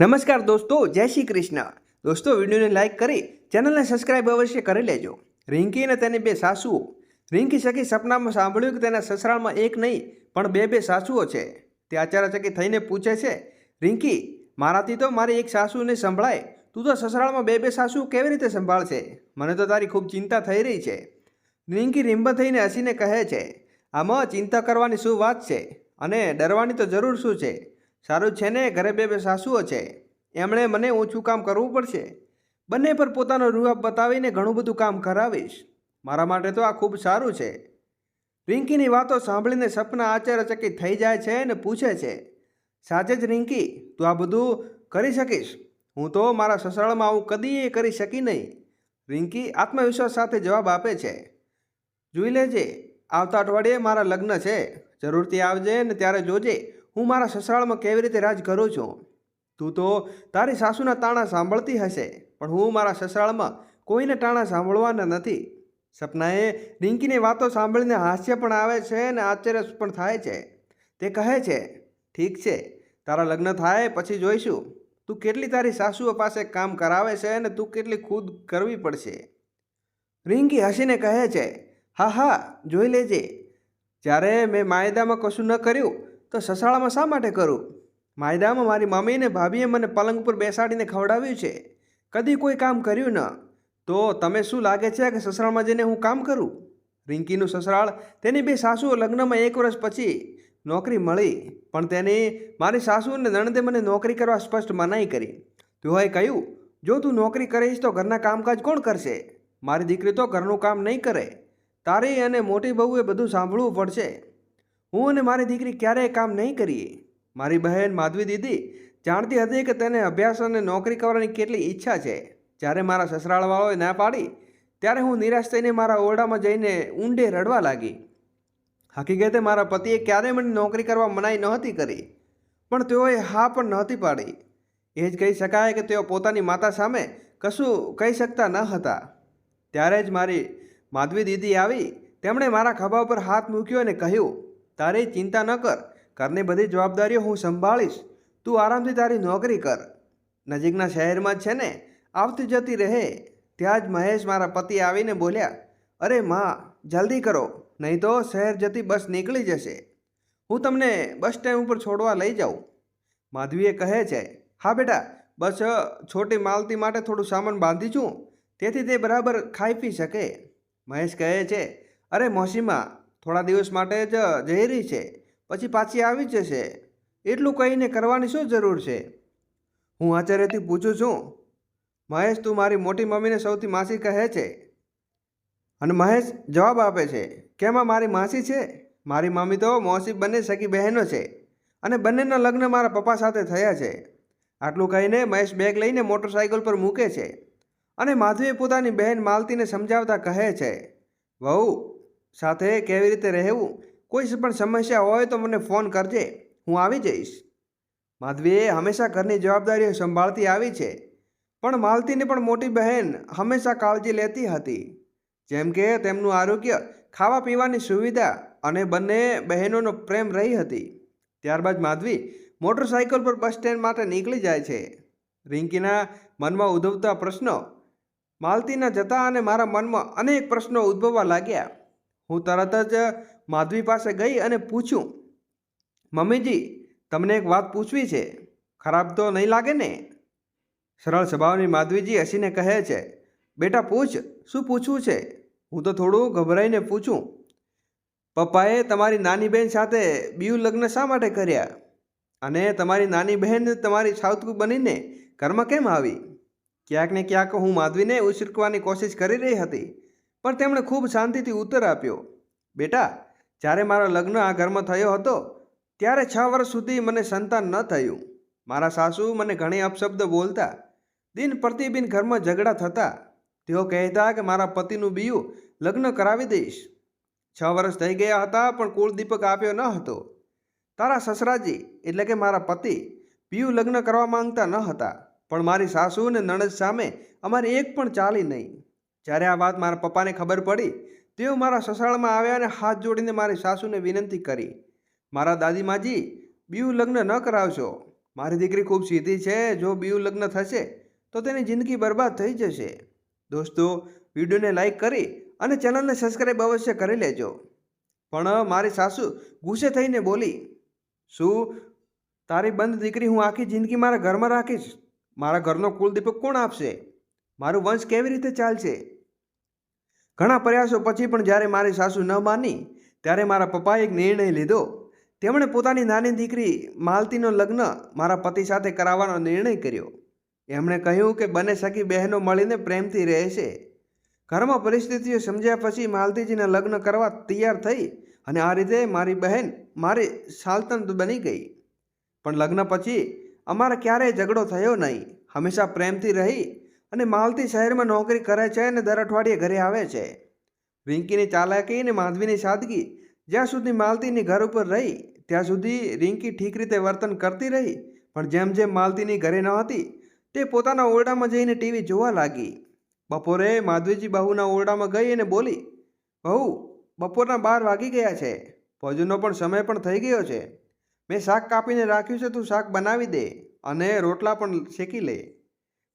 નમસ્કાર દોસ્તો, જય શ્રી કૃષ્ણ. દોસ્તો, વિડીયોને લાઇક કરી, ચેનલને સબસ્ક્રાઇબ અવશ્ય કરી લેજો. રિંકી અને તેની બે સાસુઓ. રિંકી સખી સપનામાં સાંભળ્યું કે તેના સસરાળમાં એક નહીં, પણ બે બે સાસુઓ છે. તે આચારચકી થઈને પૂછે છે, રિંકી, મારાથી તો મારી એક સાસુને સંભળાય. તું તો સસરાળમાં બે બે સાસુ કેવી રીતે સંભાળશે? મને તો તારી ખૂબ ચિંતા થઈ રહી છે. રિંકી રીંબ થઈને હસીને કહે છે, આમાં ચિંતા કરવાની શું વાત છે? અને ડરવાની તો જરૂર શું છે? સારું છે ને? ઘરે બે બે સાસુઓ છે. એમણે મને ઓછું કામ કરવું પડશે. બંને પર પોતાનો રૂઆબ બતાવીને ઘણું બધું કામ કરાવીશ. મારા માટે તો આ ખૂબ સારું છે. રિંકીની વાતો સાંભળીને સપના આશ્ચર્યચકિત થઈ જાય છે અને પૂછે છે, સાચે જ રિંકી, તું આ બધું કરી શકીશ? હું તો મારા સસરાળમાં આવું કદી કરી શકી નહીં. રિંકી આત્મવિશ્વાસ સાથે જવાબ આપે છે, જોઈ લેજે, આવતા અઠવાડિયે મારા લગ્ન છે. જરૂરથી આવજે ને ત્યારે જોજે. હું મારા સસરાળમાં કેવી રીતે રાજ કરું છું? તું તો તારી સાસુના તાણા સાંભળતી હશે, પણ હું મારા સસરાળમાં કોઈને તાણા સાંભળવાના નથી. સપનાએ રિંકીની વાતો સાંભળીને હાસ્ય પણ આવે છે અને આશ્ચર્ય પણ થાય છે. તે કહે છે, ઠીક છે, તારા લગ્ન થાય પછી જોઈશું. તું કેટલી તારી સાસુઓ પાસે કામ કરાવે છે અને તું કેટલી ખુદ કરવી પડશે? રિંકી હસીને કહે છે, હા હા, જોઈ લેજે. જ્યારે મેં માયદામાં કશું ન કર્યું તો સસરાળામાં શા માટે કરું? માયદામાં મારી મમ્મી ને ભાભીએ મને પલંગ ઉપર બેસાડીને ખવડાવ્યું છે. કદી કોઈ કામ કર્યું ન. તો તમે શું લાગે છે કે સસરાળમાં જઈને હું કામ કરું? રિંકીનું સસરાળ તેની બે સાસુઓ લગ્નમાં એક વર્ષ પછી નોકરી મળી, પણ તેની, મારી સાસુ અને નણંદે મને નોકરી કરવા સ્પષ્ટ મનાઈ કરી. તેઓએ કહ્યું, જો તું નોકરી કરીશ તો ઘરના કામકાજ કોણ કરશે? મારી દીકરી તો ઘરનું કામ નહીં કરે. તારી અને મોટી બહુએ બધું સાંભળવું પડશે. હું અને મારી દીકરી ક્યારેય કામ નહીં કરીએ. મારી બહેન માધવી દીદી જાણતી હતી કે તેને અભ્યાસ અને નોકરી કરવાની કેટલી ઈચ્છા છે. જ્યારે મારા સસરાળવાળાઓએ ના પાડી, ત્યારે હું નિરાશ થઈને મારા ઓરડામાં જઈને ઊંડે રડવા લાગી. હકીકતે મારા પતિએ ક્યારેય મને નોકરી કરવા મનાઈ નહોતી કરી, પણ તેઓએ હા પણ નહોતી પાડી. એ જ કહી શકાય કે તેઓ પોતાની માતા સામે કશું કહી શકતા ન હતા. ત્યારે જ મારી માધવી દીદી આવી, તેમણે મારા ખભા ઉપર હાથ મૂક્યો અને કહ્યું તારી ચિંતા ન કર. ઘરની બધી જવાબદારીઓ હું સંભાળીશ. તું આરામથી તારી નોકરી કર. નજીકના શહેરમાં જ છે ને? આવતી જતી રહે. ત્યાં જ મહેશ મારા પતિ આવીને બોલ્યા, અરે માં, જલ્દી કરો. નહીં તો શહેર જતી બસ નીકળી જશે. હું તમને બસ સ્ટેન્ડ ઉપર છોડવા લઈ જાઉં. માધવીએ કહે છે, હા બેટા, બસ છોટી માલતી માટે થોડું સામાન બાંધી છું. તેથી તે બરાબર ખાઈ પી શકે. મહેશ કહે છે, અરે મોસીમાં થોડા દિવસ માટે જ રહી છે, પછી પાછી આવી જશે. એટલું કહીને કરવાની શું જરૂર છે? હું આચાર્યથી પૂછું છું, મહેશ તું મારી મોટી મમ્મીને સૌથી માસી કહે છે. અને મહેશ જવાબ આપે છે, કેમ મારી માસી છે? મારી મમ્મી તો મોસી બંને સગી બહેનો છે અને બંનેના લગ્ન મારા પપ્પા સાથે થયા છે. આટલું કહીને મહેશ બેગ લઈને મોટરસાઇકલ પર મૂકે છે અને માધવી પોતાની બહેન માલતીને સમજાવતા કહે છે, વહુ સાથે કેવી રીતે રહેવું? કોઈ પણ સમસ્યા હોય તો મને ફોન કરજે. હું આવી જઈશ. માધવીએ હંમેશા ઘરની જવાબદારીઓ સંભાળતી આવી છે. પણ માલતીની પણ મોટી બહેન હંમેશા કાળજી લેતી હતી. જેમ કે તેમનું આરોગ્ય, ખાવા પીવાની સુવિધા અને બંને બહેનોનો પ્રેમ રહી હતી. ત્યારબાદ માધવી મોટરસાઇકલ પર બસ સ્ટેન્ડ માટે નીકળી જાય છે. રિંકીના મનમાં ઉદ્ભવતા પ્રશ્નો, માલતીના જતા અને મારા મનમાં અનેક પ્રશ્નો ઉદ્ભવવા લાગ્યા. હું તરત જ માધવી પાસે ગઈ અને પૂછ્યું, મમ્મીજી, તમને એક વાત પૂછવી છે. ખરાબ તો નહીં લાગે ને? સરળ સ્વભાવની માધવીજી હસીને કહે છે, બેટા, પૂછ, શું પૂછવું છે? હું તો થોડું ગભરાઈને પૂછું. પપ્પાએ તમારી નાની બહેન સાથે બીયુ લગ્ન શા માટે કર્યા? અને તમારી નાની બહેન તમારી સાઉથકુ બનીને ઘરમાં કેમ આવી? ક્યાંક ને ક્યાંક હું માધવીને ઉછીરકવાની કોશિશ કરી રહી હતી. પણ તેમણે ખૂબ શાંતિથી ઉત્તર આપ્યો, બેટા, જ્યારે મારો લગ્ન આ ઘરમાં થયો હતો, ત્યારે છ વર્ષ સુધી મને સંતાન ન થયું. મારા સાસુ મને ઘણી અપશબ્દ બોલતા, દિન પ્રતિબિન ઘરમાં ઝઘડા થતા. તેઓ કહેતા કે મારા પતિનું બીયું લગ્ન કરાવી દઈશ. છ વર્ષ થઈ ગયા હતા, પણ કુળદીપક આપ્યો ન હતો. તારા સસરાજી, એટલે કે મારા પતિ, બીયું લગ્ન કરવા માંગતા ન હતા. પણ મારી સાસુ અને નણદ સામે અમારી એક પણ ચાલી નહીં. જ્યારે આ વાત મારા પપ્પાને ખબર પડી, તેઓ મારા સસરાળમાં આવ્યા અને હાથ જોડીને મારી સાસુને વિનંતી કરી, મારા દાદીમાજી બીયું લગ્ન ન કરાવશો. મારી દીકરી ખૂબ સીધી છે, જો બીયું લગ્ન થશે, તો તેની જિંદગી બરબાદ થઈ જશે. દોસ્તો, વિડીયોને લાઇક કરી અને ચેનલને સબસ્ક્રાઈબ અવશ્ય કરી લેજો. પણ મારી સાસુ ગુસ્સે થઈને બોલી, શું તારી બંધ દીકરી હું આખી જિંદગી મારા ઘરમાં રાખીશ? મારા ઘરનો કુલદીપક કોણ આપશે? મારું વંશ કેવી રીતે ચાલશે? ઘણા પ્રયાસો પછી પણ જ્યારે મારી સાસુ ન માની, ત્યારે મારા પપ્પાએ એક નિર્ણય લીધો. તેમણે પોતાની નાની દીકરી માલતીનો લગ્ન મારા પતિ સાથે કરાવવાનો નિર્ણય કર્યો. એમણે કહ્યું કે બંને સખી બહેનો મળીને પ્રેમથી રહેશે. ઘરમાં પરિસ્થિતિઓ સમજ્યા પછી માલતીજીના લગ્ન કરવા તૈયાર થઈ અને આ રીતે મારી બહેન મારી સાલતંત બની ગઈ. પણ લગ્ન પછી અમારે ક્યારેય ઝઘડો થયો નહીં. હંમેશા પ્રેમથી રહી અને માલતી શહેરમાં નોકરી કરે છે અને દર અઠવાડિયે ઘરે આવે છે. રિંકીની ચાલાકી અને માધવીની સાદગી, જ્યાં સુધી માલતીની ઘર ઉપર રહી, ત્યાં સુધી રિંકી ઠીક રીતે વર્તન કરતી રહી, પણ જેમ જેમ માલતીની ઘરે ન હતી, તે પોતાના ઓરડામાં જઈને ટીવી જોવા લાગી. બપોરે માધવીજી બહુના ઓરડામાં ગઈ અને બોલી, બહુ, બપોરના બાર વાગી ગયા છે. ભોજનનો પણ સમય પણ થઈ ગયો છે. મેં શાક કાપીને રાખ્યું છે, તું શાક બનાવી દે અને રોટલા પણ શેકી લે.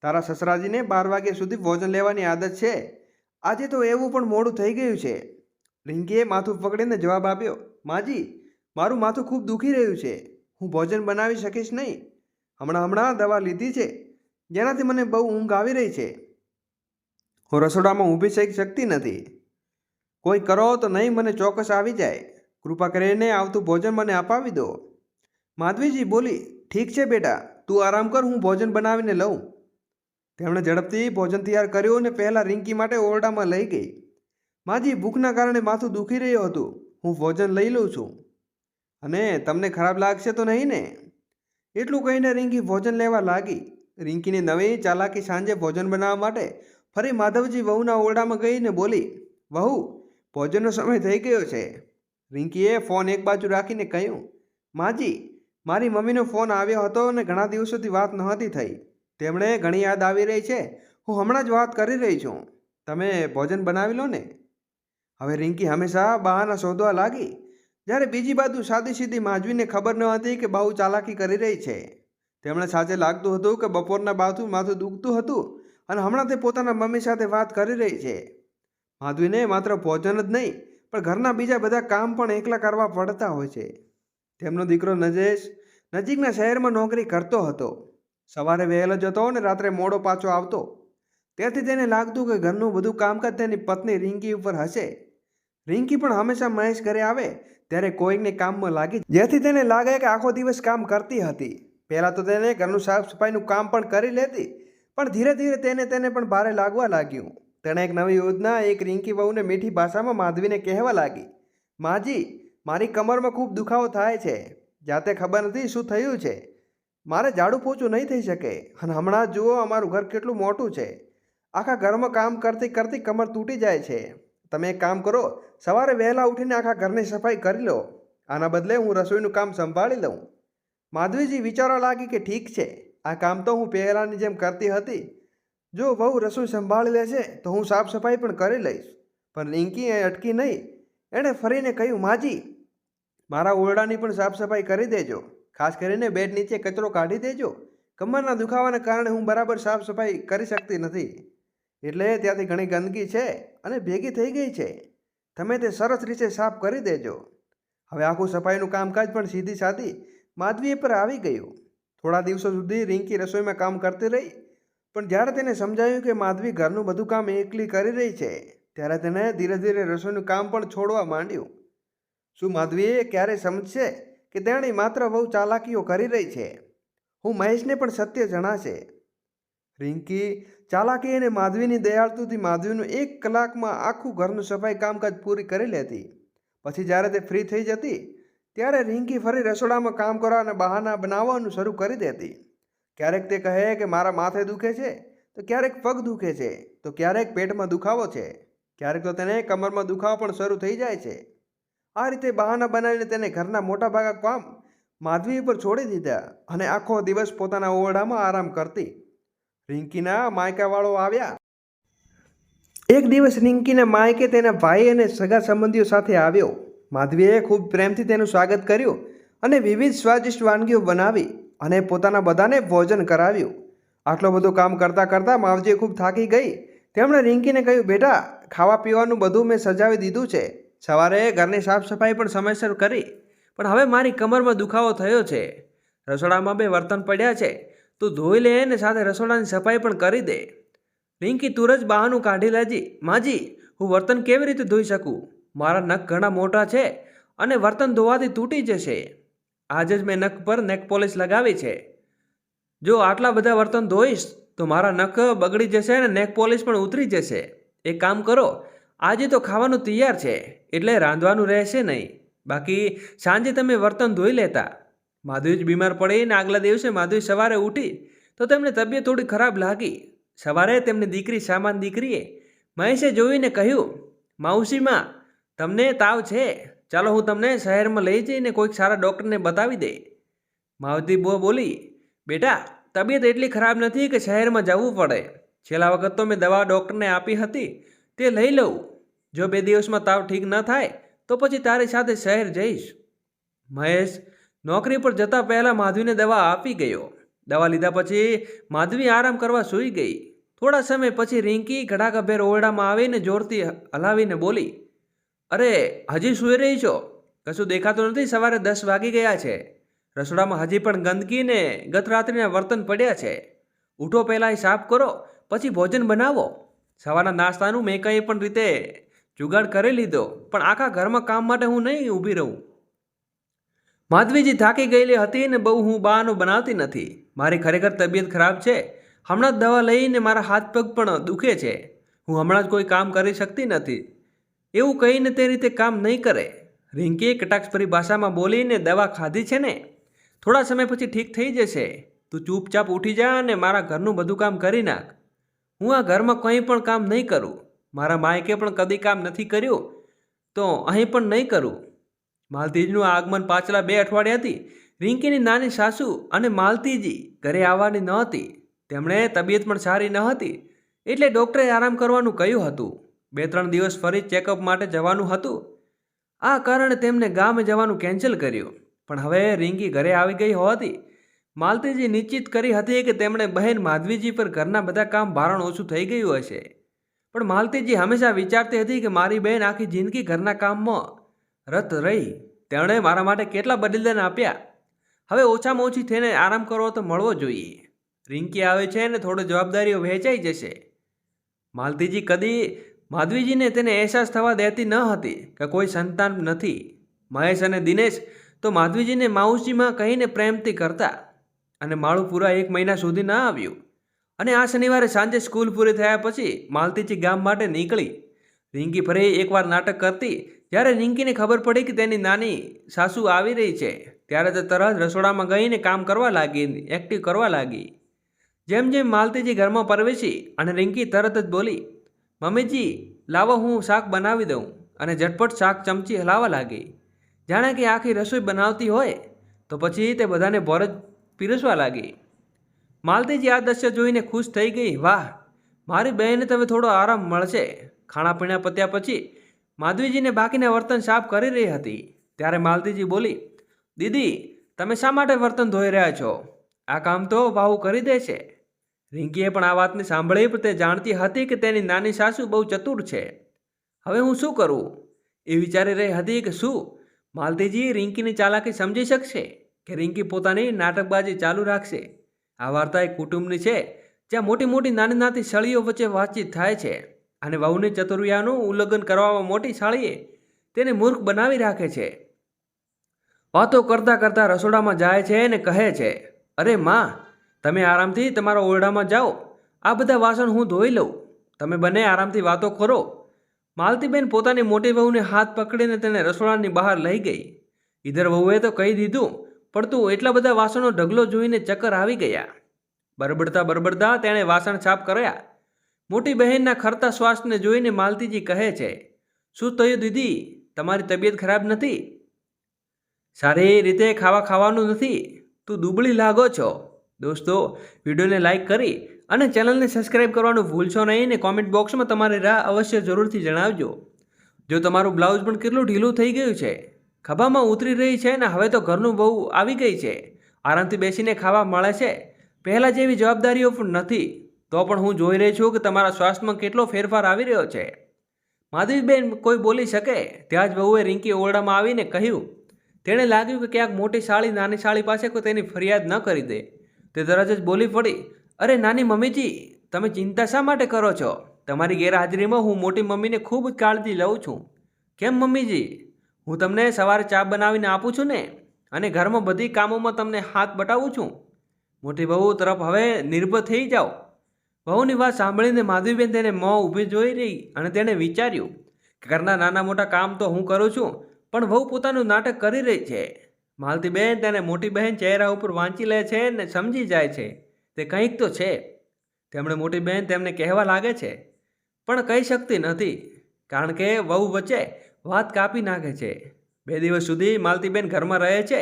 તારા સસરાજીને બાર વાગ્યા સુધી ભોજન લેવાની આદત છે? આજે તો એવું પણ મોડું થઈ ગયું છે. રિંકીએ માથું પકડીને જવાબ આપ્યો, માજી, મારું માથું ખૂબ દુખી રહ્યું છે. હું ભોજન બનાવી શકીશ નહીં. હમણાં હમણાં દવા લીધી છે. જેનાથી મને બહુ ઊંઘ આવી રહી છે. હું રસોડામાં ઊભી થઈ શકતી નથી. કોઈ કરો તો નહીં મને ચોક્કસ આવી જાય. કૃપા કરીને આવતું ભોજન મને અપાવી દો. માધવીજી, બોલી, ઠીક છે બેટા. તું આરામ કર, હું ભોજન બનાવીને લઉં. તેમણે ઝડપથી ભોજન તૈયાર કર્યું અને પહેલાં રિંકી માટે ઓરડામાં લઈ ગઈ. માજી ભૂખના કારણે માથું દુખી રહ્યું હતું. હું ભોજન લઈ લઉં છું. અને તમને ખરાબ લાગશે તો નહીં ને? એટલું કહીને રિંકી ભોજન લેવા લાગી. રિંકીની નવી ચાલાકી સાંજે ભોજન બનાવવા માટે ફરી માધવજી વહુના ઓરડામાં ગઈને બોલી, વહુ, ભોજનનો સમય થઈ ગયો છે. રિંકીએ ફોન એક બાજુ રાખીને કહ્યું, માજી, મારી મમ્મીનો ફોન આવ્યો હતો અને ઘણા દિવસોથી વાત નહોતી થઈ. તેમણે ઘણી યાદ આવી રહી છે. હું હમણાં જ વાત કરી રહી છું. તમે ભોજન બનાવી લો ને. હવે રિંકી હંમેશા બહાના શોધવા લાગી. જ્યારે બીજી બાજુ સાદી સીધી માજવીને ખબર ન હતી કે બહુ ચાલાકી કરી રહી છે. તેમણે સાચે લાગતું હતું કે બપોરના બાથું માથું દુખતું હતું અને હમણાં તે પોતાના મમ્મી સાથે વાત કરી રહી છે. માધવીને માત્ર ભોજન જ નહીં, પણ ઘરના બીજા બધા કામ પણ એકલા કરવા પડતા હોય છે. તેમનો દીકરો નજેશ નજીકના શહેરમાં નોકરી કરતો હતો. સવારે વહેલો જતો અને રાત્રે મોડો પાછો આવતો. તેથી તેને લાગતું કે ઘરનું બધું કામકાજ તેની પત્ની રિંકી ઉપર હશે. રિંકી પણ હંમેશા મહેશ ઘરે આવે ત્યારે કોઈકને કામમાં લાગી જેથી તેને લાગે કે આખો દિવસ કામ કરતી હતી. પહેલાં તો તેને ઘરનું સાફ સફાઈનું કામ પણ કરી લેતી, પણ ધીરે ધીરે તેને તેને પણ ભારે લાગવા લાગ્યું. તેણે એક નવી યોજના એક રિંકી વહુને મીઠી ભાષામાં માધવીને કહેવા લાગી, માજી, મારી કમરમાં ખૂબ દુખાવો થાય છે. જાતે ખબર નથી શું થયું છે. મારે ઝાડુ પોચું નહીં થઈ શકે. અને હમણાં જુઓ અમારું ઘર કેટલું મોટું છે. આખા ઘરમાં કામ કરતી કરતી કમર તૂટી જાય છે. તમે એક કામ કરો, સવારે વહેલા ઉઠીને આખા ઘરની સફાઈ કરી લો. આના બદલે હું રસોઈનું કામ સંભાળી લઉં. માધવીજી વિચારવા લાગી કે ઠીક છે, આ કામ તો હું પહેલાંની જેમ કરતી હતી. જો વહુ રસોઈ સંભાળી લે છે, તો હું સાફ સફાઈ પણ કરી લઈશ. પણ રિંકી એ અટકી નહીં. એણે ફરીને કહ્યું, માજી, મારા ઓરડાની પણ સાફ સફાઈ કરી દેજો. ખાસ કરીને બેડ નીચે કચરો કાઢી દેજો. કમરના દુખાવાને કારણે હું બરાબર સાફ સફાઈ કરી શકતી નથી. એટલે ત્યાંથી ઘણી ગંદકી છે અને ભેગી થઈ ગઈ છે. તમે તે સરસ રીતે સાફ કરી દેજો. હવે આખું સફાઈનું કામકાજ પણ સીધી સાધી માધવીએ પર આવી ગયું. થોડા દિવસો સુધી રિંકી રસોઈમાં કામ કરતી રહી. પણ જ્યારે તેને સમજાયું કે માધવી ઘરનું બધું કામ એકલી કરી રહી છે, ત્યારે તેને ધીરે ધીરે રસોઈનું કામ પણ છોડવા માંડ્યું. શું માધવીએ ક્યારે સમજશે? કે તેણે માત્ર બહુ ચાલાકીઓ કરી રહી છે. હું મહેશને પણ સત્ય જણાશે. રિંકી, ચાલાકી અને માધવીની દયાળતુથી માધવીનું એક કલાકમાં આખું ઘરનું સફાઈ કામકાજ પૂરી કરી લેતી. પછી જ્યારે તે ફ્રી થઈ જતી, ત્યારે રિંકી ફરી રસોડામાં કામ કરવા અને બહાના બનાવવાનું શરૂ કરી દેતી. ક્યારેક તે કહે કે મારા માથે દુખે છે, તો ક્યારેક પગ દુખે છે, તો ક્યારેક પેટમાં દુખાવો છે. ક્યારેક તો તેને કમરમાં દુખાવો પણ શરૂ થઈ જાય છે. આ રીતે બહાના બનાવીને તેને ઘરના મોટાભાગના કામ માધવી ઉપર છોડી દીધા અને આખો દિવસ પોતાના ઓરડામાં આરામ કરતી. રિંકીના માયકાવાળો આવ્યા. એક દિવસ રિંકીના માયકે તેના ભાઈ અને સગા સંબંધીઓ સાથે આવ્યો. માધવીએ ખૂબ પ્રેમથી તેનું સ્વાગત કર્યું અને વિવિધ સ્વાદિષ્ટ વાનગીઓ બનાવી અને પોતાના બધાને ભોજન કરાવ્યું. આટલો બધો કામ કરતાં કરતાં માવજી ખૂબ થાકી ગઈ. તેમણે રિંકીને કહ્યું, બેટા ખાવા પીવાનું બધું મેં સજાવી દીધું છે. સવારે ઘરની સાફ સફાઈ પણ સમયસર કરી. પણ હવે મારી કમરમાં દુખાવો થયો છે. રસોડામાં બે વર્તન પડ્યા છે. તું ધોઈ લે ને સાથે રસોડાની સફાઈ પણ કરી દે. રિંકી તુરજ બહાનું કાઢી લેજી. માજી, હું વર્તન કેવી રીતે ધોઈ શકું? મારા નખ ઘણા મોટા છે અને વર્તન ધોવાથી તૂટી જશે. આજે જ મેં નખ પર નેક પોલિશ લગાવી છે. જો આટલા બધા વર્તન ધોઈશ તો મારા નખ બગડી જશે અને નેક પોલિશ પણ ઉતરી જશે. એક કામ કરો આજે તો ખાવાનું તૈયાર છે, એટલે રાંધવાનું રહેશે નહીં. બાકી સાંજે તમે વર્તન ધોઈ લેતા. માધવી જ બીમાર પડી ને આગલા દિવસે માધવી સવારે ઉઠી, તો તેમને તબિયત થોડી ખરાબ લાગી. સવારે તેમની દીકરી સામાન દીકરીએ મહેશે જોઈને કહ્યું માવસીમાં તમને તાવ છે. ચાલો હું તમને શહેરમાં લઈ જઈને કોઈક સારા ડૉક્ટરને બતાવી દે. માવતી બો બોલી, બેટા, તબિયત એટલી ખરાબ નથી કે શહેરમાં જવું પડે. છેલ્લા વખત તો મેં દવા ડૉક્ટરને આપી હતી તે લઈ લઉં. જો બે દિવસમાં તાવ ઠીક ન થાય, તો પછી તારી સાથે શહેર જઈશ. મહેશ નોકરી પર જતા પહેલાં માધવીને દવા આપી ગયો. દવા લીધા પછી માધવી આરામ કરવા સૂઈ ગઈ. થોડા સમય પછી રિંકી ઘડાકભેર ઓરડામાં આવીને જોરથી હલાવીને બોલી, અરે, હજી સૂઈ રહી છો? કશું દેખાતું નથી? સવારે દસ વાગી ગયા છે. રસોડામાં હજી પણ ગંદકી ને ગત રાત્રિના વર્તન પડ્યા છે. ઉઠો પહેલાં સાફ કરો, પછી ભોજન બનાવો. સવારના નાસ્તાનું મેં કંઈ પણ રીતે જુગાડ કરી લીધો, પણ આખા ઘરમાં કામ માટે હું નહીં ઊભી રહું. માધવીજી થાકી ગયેલી હતી ને બહુ હું બહાનું બનાવતી નથી. મારી ખરેખર તબિયત ખરાબ છે. હમણાં જ દવા લઈને મારા હાથ પગ પણ દુખે છે. હું હમણાં જ કોઈ કામ કરી શકતી નથી. એવું કહીને તે રીતે કામ નહીં કરે. રિંકીએ કટાક્ષભરી ભાષામાં બોલીને દવા ખાધી છે ને? થોડા સમય પછી ઠીક થઈ જશે. તું ચૂપચાપ ઉઠી જા અને મારા ઘરનું બધું કામ કરી નાખ. હું આ ઘરમાં કંઈ પણ કામ નહીં કરું, મારા માયકે પણ કદી કામ નથી કર્યું, તો અહીં પણ નહીં કરું. માલતીજીનું આગમન પાછલા બે અઠવાડિયાથી રિંકીની નાની સાસુ અને માલતીજી ઘરે આવવાની ન હતી. તેમણે તબિયત પણ સારી ન હતી, એટલે ડૉક્ટરે આરામ કરવાનું કહ્યું હતું. બે ત્રણ દિવસ ફરી ચેકઅપ માટે જવાનું હતું. આ કારણે તેમને ગામે જવાનું કેન્સલ કર્યું. પણ હવે રિંકી ઘરે આવી ગઈ હોવાથી માલતીજી નિશ્ચિત કરી હતી કે તેમણે બહેન માધવીજી પર ઘરના બધા કામ ભારણ ઓછું થઈ ગયું હશે. પણ માલતીજી હંમેશા વિચારતી હતી કે મારી બહેન આખી જિંદગી ઘરના કામમાં રત રહી. તેમણે મારા માટે કેટલા બલિદાન આપ્યા? હવે ઓછામાં ઓછી થઈને આરામ કરવો તો મળવો જોઈએ. રિંકી આવે છે ને થોડી જવાબદારીઓ વહેંચાઈ જશે. માલતીજી કદી માધવીજીને તેને અહેસાસ થવા દેતી ન હતી કે કોઈ સંતાન નથી. મહેશ અને દિનેશ તો માધવીજીને માઉસીમાં કહીને પ્રેમથી કરતા. અને માળું પૂરા એક મહિના સુધી ન આવ્યું. અને આ શનિવારે સાંજે સ્કૂલ પૂરી થયા પછી માલતીજી ગામ માટે નીકળી. રિંકી ફરી એકવાર નાટક કરતી. જ્યારે રિંકીને ખબર પડી કે તેની નાની સાસુ આવી રહી છે, ત્યારે તે તરત રસોડામાં ગઈને કામ કરવા લાગી એક્ટિવ કરવા લાગી. જેમ જેમ માલતીજી ઘરમાં પ્રવેશી અને રિંકી તરત જ બોલી, મમ્મીજી, લાવો હું શાક બનાવી દઉં. અને ઝટપટ શાક ચમચી હલાવવા લાગી. જાણે કે આખી રસોઈ બનાવતી હોય, તો પછી તે બધાને ભોર જ પીરસવા લાગી. માલતીજી આ દ્રશ્ય જોઈને ખુશ થઈ ગઈ. વાહ, મારી બહેનને તમે થોડો આરામ મળશે. ખાણા પીણા પત્યા પછી માધવીજીને બાકીના વર્તન સાફ કરી રહી હતી. ત્યારે માલતીજી બોલી, દીદી, તમે શા માટે વર્તન ધોઈ રહ્યા છો? આ કામ તો વાહુ કરી દે છે. રિંકીએ પણ આ વાતને સાંભળી પણ તે જાણતી હતી કે તેની નાની સાસુ બહુ ચતુર છે. હવે હું શું કરું? એ વિચારી રહી હતી કે શું માલતીજી રિંકીની ચાલાકી સમજી શકશે? કે રિંકી પોતાની નાટકબાજી ચાલુ રાખશે? આ વાર્તા એક કુટુંબની છે, જ્યાં મોટી મોટી નાની નાની સળીઓ વચ્ચે વાતચીત થાય છે અને વહુની ચતુર્યાનું ઉલ્લંઘન કરવામાં મોટી સાળીએ તેને મૂર્ખ બનાવી રાખે છે. વાતો કરતાં કરતાં રસોડામાં જાય છે અને કહે છે, અરે માં, તમે આરામથી તમારા ઓરડામાં જાઓ. આ બધા વાસણ હું ધોઈ લઉં. તમે બંને આરામથી વાતો કરો. માલતીબેન પોતાની મોટી વહુને હાથ પકડીને તેને રસોડાની બહાર લઈ ગઈ. ઈધર વહુએ તો કહી દીધું પણ તું એટલા બધા વાસણો ઢગલો જોઈને ચક્કર આવી ગયા. બરબડતા બરબડતા તેણે વાસણ સાફ કર્યા. મોટી બહેનના ખરતા શ્વાસને જોઈને માલતીજી કહે છે, શું થયું દીદી? તમારી તબિયત ખરાબ નથી? સારી રીતે ખાવા ખાવાનું નથી. તું દુબળી લાગો છો. દોસ્તો, વિડીયોને લાઈક કરી અને ચેનલને સબસ્ક્રાઈબ કરવાનું ભૂલશો નહીં ને કોમેન્ટ બોક્સમાં તમારી રાહ અવશ્ય જરૂરથી જણાવજો. જો તમારું બ્લાઉઝ પણ કેટલું ઢીલું થઈ ગયું છે ખભામાં ઉતરી રહી છે ને હવે તો ઘરનું બહુ આવી ગઈ છે. આરામથી બેસીને ખાવા મળે છે. પહેલાં જેવી જવાબદારીઓ પણ નથી. તો પણ હું જોઈ રહી છું કે તમારા સ્વાસ્થ્યમાં કેટલો ફેરફાર આવી રહ્યો છે. માધવીબેન કોઈ બોલી શકે? ત્યાં જ બહુએ રિંકી ઓરડામાં આવીને કહ્યું, તેણે લાગ્યું કે ક્યાંક મોટી સાળી નાની સાળી પાસે કોઈ તેની ફરિયાદ ન કરી દે. તે તરત જ બોલી પડી, અરે નાની મમ્મીજી, તમે ચિંતા શા માટે કરો છો? તમારી ગેરહાજરીમાં હું મોટી મમ્મીને ખૂબ કાળજી લઉં છું. કેમ મમ્મીજી? હું તમને સવારે ચા બનાવીને આપું છું ને, અને ઘરમાં બધી કામોમાં તમને હાથ બટાવું છું. મોટી વહુ તરફ હવે નિર્ભર થઈ જાઓ. વહુની વાત સાંભળીને માધવીબેન તેને મોં ઊભી જોઈ રહી અને તેણે વિચાર્યું કે ઘરના નાના મોટા કામ તો હું કરું છું, પણ વહુ પોતાનું નાટક કરી રહી છે. માલતીબેન તેને મોટી બહેન ચહેરા ઉપર વાંચી લે છે ને સમજી જાય છે. તે કંઈક તો છે. તેમણે મોટી બહેન તેમને કહેવા લાગે છે. પણ કહી શકતી નથી, કારણ કે વહુ વચ્ચે વાત કાપી નાખે છે. બે દિવસ સુધી માલતીબેન ઘરમાં રહે છે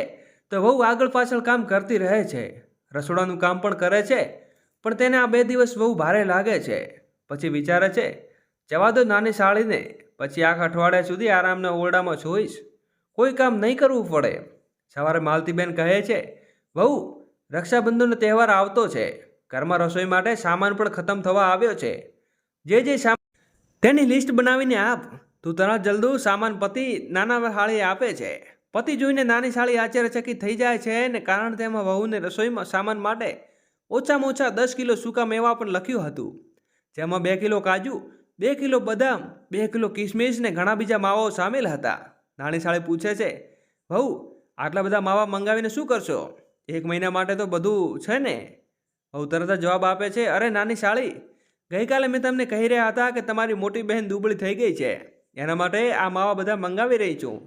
તો વહુ આગળ પાછળ કામ કરતી રહે છે. રસોડાનું કામ પણ કરે છે, પણ તેને આ બે દિવસ બહુ ભારે લાગે છે. પછી વિચારે છે, જવા દો નાની સાળીને, પછી આખા અઠવાડિયા સુધી આરામના ઓરડામાં જોઈશ કોઈ કામ નહીં કરવું પડે. સવારે માલતીબેન કહે છે, વહુ, રક્ષાબંધનનો તહેવાર આવતો છે. ઘરમાં રસોઈ માટે સામાન પણ ખતમ થવા આવ્યો છે. જે જે સામાન તેની લિસ્ટ બનાવીને આપ તું તરત જલ્દુ સામાન પતિ નાના હાળી આપે છે. પતિ જોઈને નાની સાળી આશ્ચર્યચકિત થઈ જાય છે ને કારણ તેમાં વહુને રસોઈમાં સામાન માટે ઓછામાં ઓછા દસ કિલો સૂકા મેવા પણ લખ્યું હતું. જેમાં બે કિલો કાજુ, બે કિલો બદામ, બે કિલો કિસમિસ ને ઘણા બીજા માવાઓ સામેલ હતા. નાની સાળી પૂછે છે, વહુ, આટલા બધા માવા મંગાવીને શું કરશો? એક મહિના માટે તો બધું છે ને? વહુ તરત જ જવાબ આપે છે, અરે, નાની સાળી, ગઈકાલે મેં તમને કહી રહ્યા હતા કે તમારી મોટી બહેન દુબળી થઈ ગઈ છે. એના માટે આ માવા બધા મંગાવી રહી છું.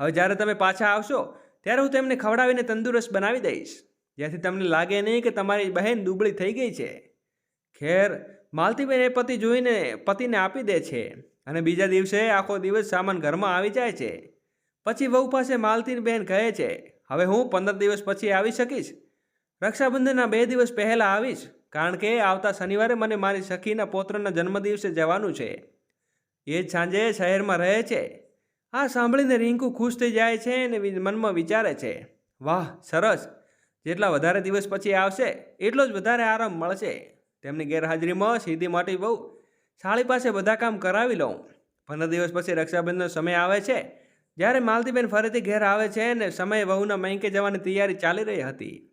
હવે જ્યારે તમે પાછા આવશો, ત્યારે હું તેમને ખવડાવીને તંદુરસ્ત બનાવી દઈશ. જેથી તમને લાગે નહીં કે તમારી બહેન દુબળી થઈ ગઈ છે. ખેર માલતીબેન એ પતિ જોઈને, પતિને આપી દે છે અને બીજા દિવસે આખો દિવસ સામાન ઘરમાં આવી જાય છે. પછી વહુ પાસે માલતીબેન કહે છે, હવે હું પંદર દિવસ પછી આવી શકીશ. રક્ષાબંધનના બે દિવસ પહેલાં આવીશ, કારણ કે આવતા શનિવારે મને મારી સખીના પોત્રના જન્મદિવસે જવાનું છે. એ જ સાંજે શહેરમાં રહે છે. આ સાંભળીને રિંકુ ખુશ થઈ જાય છે અને મનમાં વિચારે છે, વાહ, સરસ. જેટલા વધારે દિવસ પછી આવશે, એટલો જ વધારે આરામ મળશે. તેમની ગેરહાજરીમાં સીધી માટી બહુ. સાળી પાસે બધા કામ કરાવી લઉં. પંદર દિવસ પછી રક્ષાબંધનનો સમય આવે છે. જ્યારે માલતીબેન ફરીથી ઘેર આવે છે ને સમયે વહુના મૈંકે જવાની તૈયારી ચાલી રહી હતી.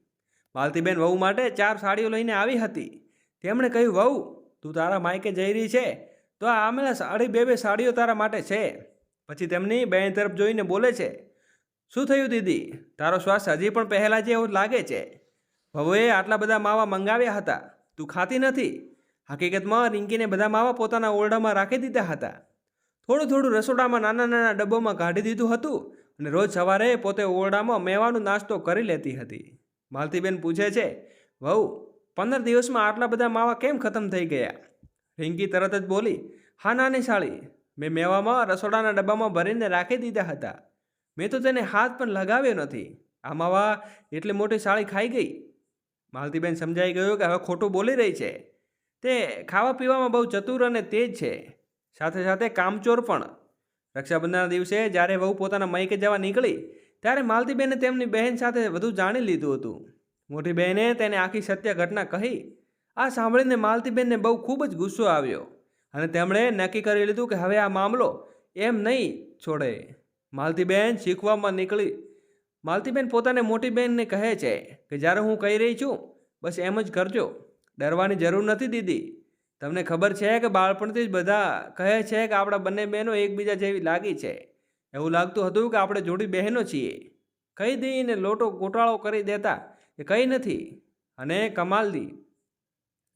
માલતીબેન વહુ માટે ચાર સાડીઓ લઈને આવી હતી. તેમણે કહ્યું, વહુ, તું તારા માયકે જઈ રહી છે. તો આ આમેલા સાડી, બે બે સાડીઓ તારા માટે છે. પછી તેમની બહેન તરફ જોઈને બોલે છે, શું થયું દીદી? તારો શ્વાસ હજી પણ પહેલાં જેવો એવું લાગે છે. વહુએ આટલા બધા માવા મંગાવ્યા હતા. તું ખાતી નથી. હકીકતમાં રિંકીને બધા માવા પોતાના ઓરડામાં રાખી દીધા હતા. થોડું થોડું રસોડામાં નાના નાના ડબ્બોમાં કાઢી દીધું હતું અને રોજ સવારે પોતે ઓરડામાં મેવાનો નાસ્તો કરી લેતી હતી. માલતીબેન પૂછે છે, વહુ, પંદર દિવસમાં આટલા બધા માવા કેમ ખતમ થઈ ગયા? રિંકી તરત જ બોલી, હા નાની સાળી મેં મેવામાં, રસોડાના ડબ્બામાં ભરીને રાખી દીધા હતા. મેં તો તેને હાથ પણ લગાવ્યો નથી. આ માવા એટલી મોટી સાળી ખાઈ ગઈ. માલતીબેન સમજાઈ ગયું કે હવે ખોટું બોલી રહી છે. તે ખાવા પીવામાં બહુ ચતુર અને તેજ છે. સાથે સાથે કામચોર પણ. રક્ષાબંધનના દિવસે જ્યારે વહુ પોતાના મયકે જવા નીકળી, ત્યારે માલતીબેને તેમની બહેન સાથે વધુ જાણી લીધું હતું. મોટી બહેને તેને આખી સત્ય ઘટના કહી આ સાંભળીને માલતીબેનને બહુ ખૂબ જ ગુસ્સો આવ્યો અને તેમણે નક્કી કરી લીધું કે હવે આ મામલો એમ નહીં છોડે. માલતીબેન શીખવામાં નીકળી. માલતીબેન પોતાને મોટી બહેનને કહે છે કે જ્યારે હું કહી રહી છું, બસ એમ જ કરજો. ડરવાની જરૂર નથી દીદી. તમને ખબર છે કે બાળપણથી જ બધા કહે છે કે આપણા બંને બહેનો એકબીજા જેવી લાગી છે. એવું લાગતું હતું કે આપણે જોડી બહેનો છીએ. કહી દઈને લોટો ગોટાળો કરી દેતા કે કંઈ નથી. અને કમાલદી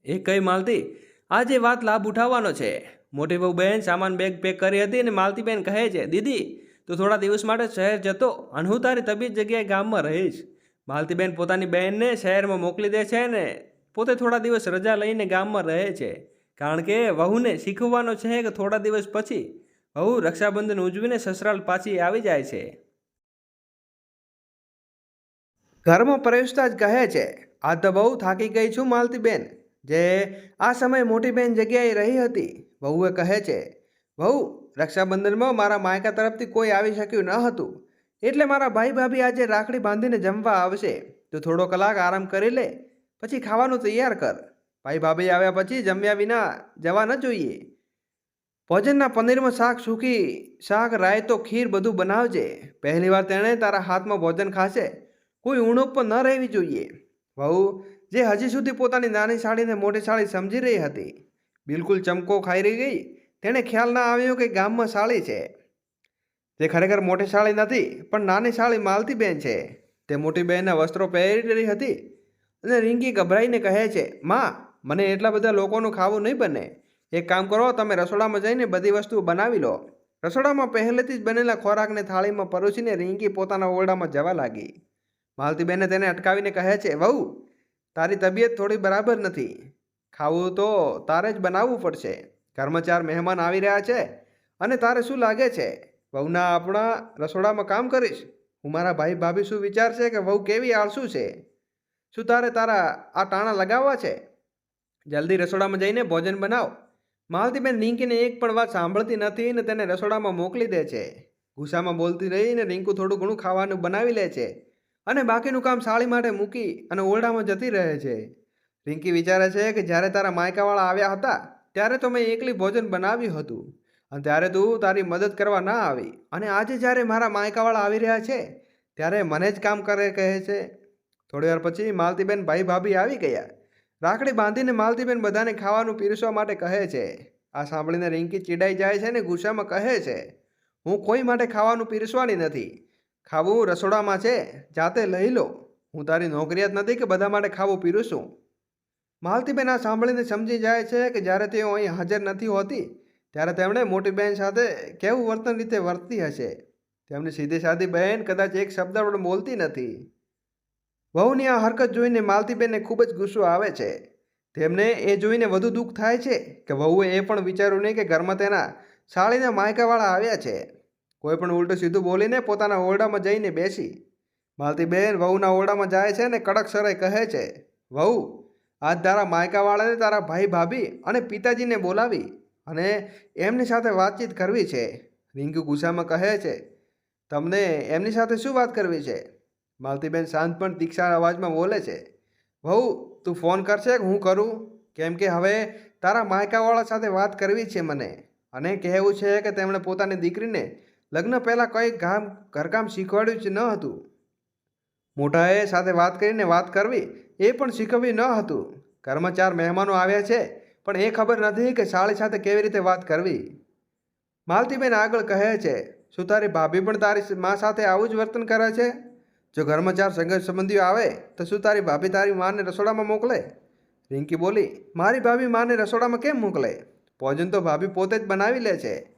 એ કઈ માલતી, આજે વાત લાભ ઉઠાવવાનો છે. મોટી બહુ બહેન સામાન બેગ પેક કરી હતી અને માલતી બેન કહે છે, દીદી, તું થોડા દિવસ માટે શહેર જતો અને હું તારી તબિયત જગ્યાએ ગામમાં રહીશ. માલતીબેન પોતાની બહેનને શહેરમાં મોકલી દે છે ને, પોતે થોડા દિવસ રજા લઈને ગામમાં રહે છે. કારણ કે વહુને શીખવવાનો છે કે થોડા દિવસ પછી વહુ રક્ષાબંધન ઉજવીને સસરાલ પાછી આવી જાય છે. ઘરમાં પ્રવેશતા જ કહે છે, આ તો બહુ થાકી ગઈ છું માલતીબેન. જે આ સમયે મોટી બેન જગ્યાએ રહી હતી, વહુએ કહે છે, વહુ, રક્ષાબંધનમાં મારા માયકા તરફથી કોઈ આવી શક્યું ન હતું. એટલે મારા ભાઈ ભાભી આજે રાખડી બાંધીને જમવા આવશે. તું થોડો કલાક આરામ કરી લે, પછી ખાવાનું તૈયાર કર. ભાઈ ભાભી આવ્યા પછી જમ્યા વિના જવા ન જોઈએ. ભોજનના પનીરમાં શાક સૂકી શાક, રાયતો, ખીર બધું બનાવજે. પહેલી વાર તેણે તારા હાથમાં ભોજન ખાશે. કોઈ ઉણપ પણ ન રહેવી જોઈએ. વહુ જે હજી સુધી પોતાની નાની સાડીને મોટી સાડી સમજી રહી હતી. બિલકુલ ચમકો ખાઈ રહી ગઈ. તેણે ખ્યાલ ના આવ્યો કે ગામમાં સાળી છે. તે ખરેખર મોટી સાળી નથી, પણ નાની સાળી માલતી બેન છે. તે મોટી બહેનના વસ્ત્રો પહેરી રહી હતી અને રિંકી ગભરાઈને કહે છે, માં, મને એટલા બધા લોકોનું ખાવું નહીં બને. એક કામ કરો, તમે રસોડામાં જઈને બધી વસ્તુ બનાવી લો. રસોડામાં પહેલેથી જ બનેલા ખોરાકને થાળીમાં પરોસીને રિંકી પોતાના ઓરડામાં જવા લાગી. માલતીબેને તેને અટકાવીને કહે છે, વહુ તારી તબિયત થોડી બરાબર નથી. ખાવું તો તારે જ બનાવવું પડશે. ઘરમાં ચાર મહેમાન આવી રહ્યા છે અને તારે શું લાગે છે? વહુના આપણા રસોડામાં કામ કરીશ. હું મારા ભાઈ ભાભી શું વિચારશે કે વહુ કેવી આળસુ છે? શું તારે તારા આ ટાણા લગાવવા છે? જલ્દી રસોડામાં જઈને ભોજન બનાવ. માલતીબેન રિંકીને એક પણ વાત સાંભળતી નથી ને તેને રસોડામાં મોકલી દે છે. ગુસ્સામાં બોલતી રહીને રિંકુ થોડું ઘણું ખાવાનું બનાવી લે છે. અને બાકીનું કામ સાળી માટે મૂકી અને ઓરડામાં જતી રહે છે. રિંકી વિચારે છે કે જ્યારે તારા માયકાવાળા આવ્યા હતા, ત્યારે તો મેં એકલી ભોજન બનાવ્યું હતું. અને ત્યારે તું તારી મદદ કરવા ના આવી. અને આજે જ્યારે મારા માયકાવાળા આવી રહ્યા છે, ત્યારે મને જ કામ કરે કહે છે. થોડી વાર પછી માલતીબેન ભાઈ ભાભી આવી ગયા. રાખડી બાંધીને માલતીબેન બધાને ખાવાનું પીરસવા માટે કહે છે. આ સાંભળીને રિંકી ચીડાઈ જાય છે ને ગુસ્સામાં કહે છે, હું કોઈ માટે ખાવાનું પીરસવાની નથી. ખાવું રસોડામાં છે, જાતે લઈ લો. હું તારી નોકરિયાત નથી કે બધા માટે ખાવું પીરું છું. માલતીબેન આ સાંભળીને સમજી જાય છે કે જ્યારે તેઓ અહીં હાજર નથી હોતી, ત્યારે તેમણે મોટી બહેન સાથે કેવું વર્તન રીતે વર્તતી હશે? તેમની સીધી સાધી બહેન કદાચ એક શબ્દ પણ બોલતી નથી. વહુની આ હરકત જોઈને માલતીબેનને ખૂબ જ ગુસ્સો આવે છે. તેમને એ જોઈને વધુ દુઃખ થાય છે કે વહુએ એ પણ વિચાર્યું નહીં કે ઘરમાં તેના સાળીના માયકાવાળા આવ્યા છે. કોઈ પણ ઉલટું સીધું બોલીને પોતાના ઓરડામાં જઈને બેસી. માલતીબેન વહુના ઓરડામાં જાય છે ને કડક સરે કહે છે, વહુ, આજ તારા માયકાવાળાને તારા ભાઈ ભાભી અને પિતાજીને બોલાવી અને એમની સાથે વાતચીત કરવી છે. રિંકુ ગુસ્સામાં કહે છે, તમને એમની સાથે શું વાત કરવી છે? માલતીબેન શાંત પણ તીક્ષા અવાજમાં બોલે છે, વહુ, તું ફોન કરશે હું કરું? કેમ કે હવે તારા માયકાવાળા સાથે વાત કરવી છે મને અને કહેવું છે કે તેમણે પોતાની દીકરીને લગ્ન પહેલાં કંઈ કામ ઘરકામ શીખવાડ્યું જ ન હતું. મોટાએ સાથે વાત કરીને વાત કરવી, એ પણ શીખવ્યું ન હતું. ઘરમાં ચાર મહેમાનો આવ્યા છે, પણ એ ખબર નથી કે સાળી સાથે કેવી રીતે વાત કરવી. માલતીબેન આગળ કહે છે, શું તારી ભાભી પણ તારી મા સાથે આવું જ વર્તન કરે છે? જો ઘરમાં ચાર સંગત સંબંધીઓ આવે, તો શું તારી ભાભી તારી માને રસોડામાં મોકલે? રિંકી બોલી, મારી ભાભી માને રસોડામાં કેમ મોકલે? ભોજન તો ભાભી પોતે જ બનાવી લે છે.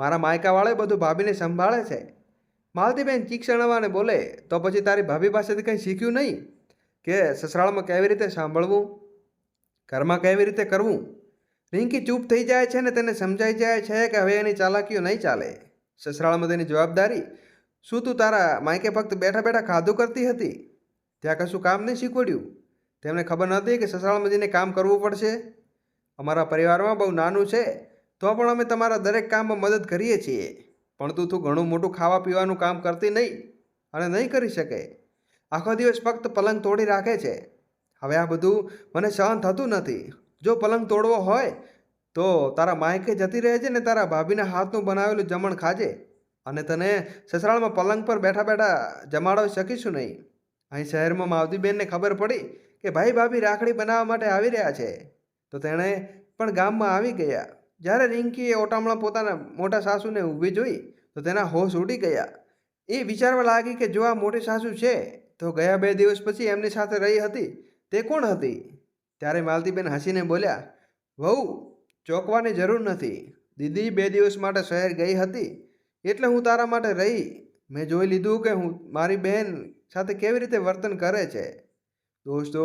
મારા માયકાવાળે બધું ભાભીને સંભાળે છે. માલતીબેન ચીક્ષણવાને બોલે, તો પછી તારી ભાભી પાસેથી કંઈ શીખ્યું નહીં? કે સસરાળમાં કેવી રીતે સાંભળવું? ઘરમાં કેવી રીતે કરવું? રિંકી ચૂપ થઈ જાય છે ને તેને સમજાઈ જાય છે કે હવે એની ચાલાકીઓ નહીં ચાલે. સસરાળમાં તેની જવાબદારી, શું તું તારા માયકે ફક્ત બેઠા બેઠા ખાધું કરતી હતી? ત્યાં કશું કામ નહીં શીખવાડ્યું? તેમને ખબર નહોતી કે સસરાળમાં જઈને કામ કરવું પડશે? અમારા પરિવારમાં બહુ નાનું છે. તો પણ અમે તમારા દરેક કામમાં મદદ કરીએ છીએ. પણ તું તું ઘણું મોટું ખાવા પીવાનું કામ કરતી નહીં અને નહીં કરી શકે. આખો દિવસ ફક્ત પલંગ તોડી રાખે છે. હવે આ બધું મને સહન થતું નથી. જો પલંગ તોડવો હોય, તો તારા માયકે જતી રહે છે ને તારા ભાભીના હાથનું બનાવેલું જમણ ખાજે. અને તને સસરાળમાં પલંગ પર બેઠા બેઠા જમાડવી શકીશું નહીં. અહીં શહેરમાં માવતીબેનને ખબર પડી કે ભાઈ ભાભી રાખડી બનાવવા માટે આવી રહ્યા છે. તો તેણે પણ ગામમાં આવી ગયા. જ્યારે રિંકીએ ઓટામણા પોતાના મોટા સાસુને ઊભી જોઈ, તો તેના હોશ ઉડી ગયા. એ વિચારવા લાગી કે જો આ મોટી સાસુ છે, તો ગયા બે દિવસ પછી એમની સાથે રહી હતી. તે કોણ હતી? ત્યારે માલતીબેન હસીને બોલ્યા, વહુ, ચોંકવાની જરૂર નથી. દીદી બે દિવસ માટે શહેર ગઈ હતી. એટલે હું તારા માટે રહી. મેં જોઈ લીધું કે હું, મારી બહેન સાથે કેવી રીતે વર્તન કરે છે. દોસ્તો,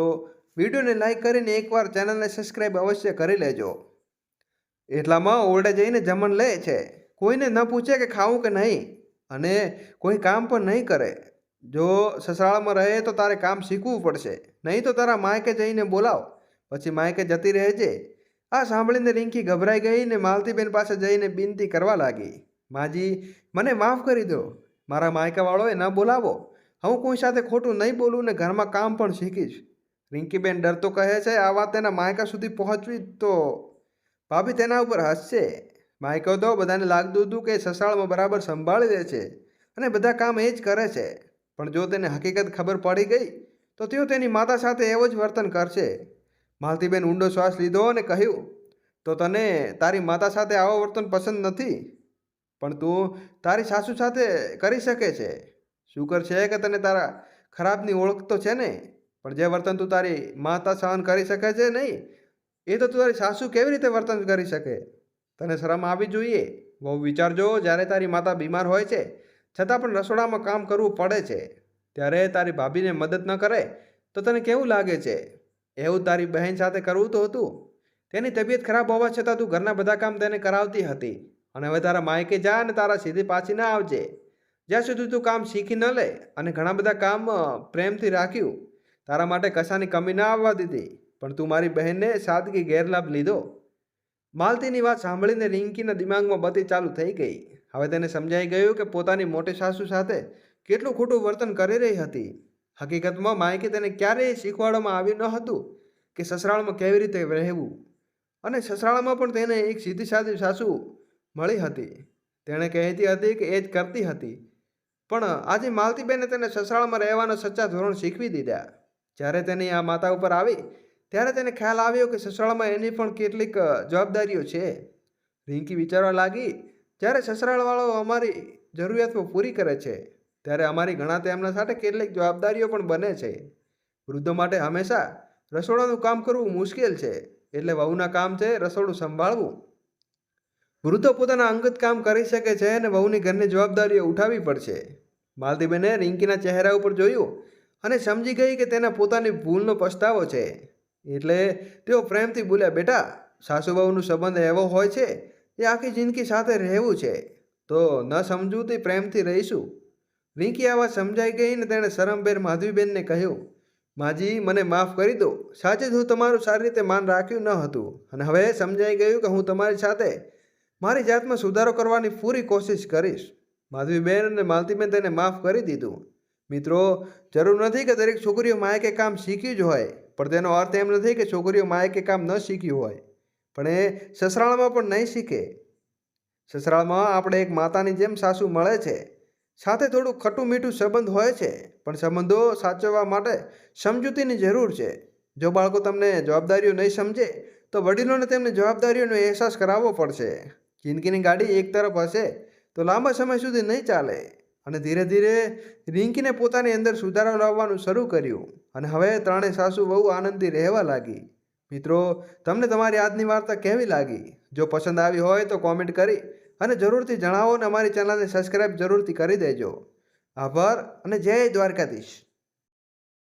વિડીયોને લાઇક કરીને એકવાર ચેનલને સબસ્ક્રાઈબ અવશ્ય કરી લેજો. એટલામાં ઓરડે જઈને જમણ લે છે. કોઈને ન પૂછે કે ખાવું કે નહીં અને કોઈ કામ પણ નહીં કરે. જો સસરાળમાં રહે તો તારે કામ શીખવું પડશે. નહીં તો તારા માયકે જઈને બોલાવ. પછી માયકે જતી રહેજે. આ સાંભળીને રિંકી ગભરાઈ ગઈ ને માલતીબેન પાસે જઈને બિનતી કરવા લાગી. માજી, મને માફ કરી દો. મારા માયકાવાળોએ ન બોલાવો. હું કોઈ સાથે ખોટું નહીં બોલું ને ઘરમાં કામ પણ શીખીશ. રિંકીબેન ડરતો કહે છે, આ વાત તેના માયકા સુધી પહોંચવી તો ભાભી તેના ઉપર હસશે. માયકો તો બધાને લાગતું હતું કે સસાળમાં બરાબર સંભાળી લે છે અને બધા કામ એ જ કરે છે. પણ જો તેને હકીકત ખબર પડી ગઈ, તો તેઓ તેની માતા સાથે એવો જ વર્તન કરશે. માલતીબેન ઊંડો શ્વાસ લીધો અને કહ્યું, તો તને તારી માતા સાથે આવો વર્તન પસંદ નથી? પણ તું તારી સાસુ સાથે કરી શકે છે. શુકર છે કે તને તારા ખરાબની ઓળખ તો છે ને? પણ જે વર્તન તું તારી માતા સહન કરી શકે છે નહીં એ તો તારી સાસુ કેવી રીતે વર્તન કરી શકે? તને શરમ આવી જોઈએ? બહુ વિચારજો જ્યારે તારી માતા બીમાર હોય છે, છતાં પણ રસોડામાં કામ કરવું પડે છે, ત્યારે તારી ભાભીને મદદ ન કરે, તો તને કેવું લાગે છે? એવું તારી બહેન સાથે કરવું તો હતું? તેની તબિયત ખરાબ હોવા છતાં તું ઘરના બધા કામ તેને કરાવતી હતી, અને હવે તારા માયકે જા અને તારા સીધી પાછી ના આવજે. જ્યાં સુધી તું કામ શીખી ન લે, અને ઘણા બધા કામ પ્રેમથી રાખ્યું, તારા માટે કશાની કમી ના આવવા દીધી. પણ તું મારી બહેનને સાદગી ગેરલાભ લીધો. માલતીની વાત સાંભળીને રિંકીના દિમાગમાં બતી ચાલુ થઈ ગઈ. હવે તેને સમજાઈ ગયું કે પોતાની મોટી સાસુ સાથે કેટલું ખોટું વર્તન કરી રહી હતી. હકીકતમાં માયકે તેને ક્યારેય શીખવાડવામાં આવ્યું ન હતું કે સસરાળમાં કેવી રીતે રહેવું. અને સસરાળમાં પણ તેને એક સીધી સાદી સાસુ મળી હતી. તેણે કહેતી હતી કે એ જ કરતી હતી. પણ આજે માલતીબેને તેને સસરાળમાં રહેવાના સચ્ચા ધોરણ શીખવી દીધા. જ્યારે તેની આ માતા ઉપર આવી ત્યારે તેને ખ્યાલ આવ્યો કે સસરાળમાં એની પણ કેટલીક જવાબદારીઓ છે. રિંકી વિચારવા લાગી, જ્યારે સસરાળવાળો અમારી જરૂરિયાતો પૂરી કરે છે, ત્યારે અમારી ઘણા તેમના સાથે કેટલીક જવાબદારીઓ પણ બને છે. વૃદ્ધો માટે હંમેશા રસોડાનું કામ કરવું મુશ્કેલ છે, એટલે વહુના કામ છે રસોડું સંભાળવું. વૃદ્ધો પોતાના અંગત કામ કરી શકે છે અને વહુની ઘરની જવાબદારીઓ ઉઠાવવી પડશે. માલતીબેને રિંકીના ચહેરા ઉપર જોયું અને સમજી ગઈ કે તેના પોતાની ભૂલનો પસ્તાવો છે. એટલે તેઓ પ્રેમથી બોલ્યા, બેટા સાસુ વહુનો સંબંધ એવો હોય છે એ આખી જિંદગી સાથે રહેવું છે. તો ન સમજવું તે પ્રેમથી રહીશું. રિંકી આ વાત સમજાઈ ગઈ ને તેણે શરમભેર માધવીબેનને કહ્યું, માજી, મને માફ કરી દો. સાચે જ હું તમારું સારી રીતે માન રાખ્યું ન હતું. અને હવે સમજાઈ ગયું કે હું તમારી સાથે મારી જાતમાં સુધારો કરવાની પૂરી કોશિશ કરીશ. માધવીબેન અને માલતીબેન તેને માફ કરી દીધું. મિત્રો, જરૂર નથી કે દરેક છોકરીઓ માયકે કામ શીખ્યું જ હોય. પણ તેનો અર્થ એમ નથી કે છોકરીઓ માયકે કામ ન શીખ્યું હોય. પણ એ સસરાળમાં પણ નહીં શીખે. સસરાળમાં આપણે એક માતાની જેમ સાસુ મળે છે. સાથે થોડું ખટું મીઠું સંબંધ હોય છે, પણ સંબંધો સાચવવા માટે સમજૂતીની જરૂર છે. જો બાળકો તમને જવાબદારીઓ નહીં સમજે, તો વડીલોને તેમને જવાબદારીઓનો અહેસાસ કરાવવો પડશે. જિંદગીની ગાડી એક તરફ હશે, તો લાંબા સમય સુધી નહીં ચાલે. અને ધીરે ધીરે રિંકીને પોતાની અંદર સુધારો લાવવાનું શરૂ કર્યું. અને હવે ત્રણેય સાસુ બહુ આનંદથી રહેવા લાગી. મિત્રો, તમને તમારી આજની વાર્તા કેવી લાગી? જો પસંદ આવી હોય તો કોમેન્ટ કરી અને જરૂરથી જણાવો અને અમારી ચેનલને સબસ્ક્રાઈબ જરૂરથી કરી દેજો. આભાર અને જય દ્વારકાધીશ.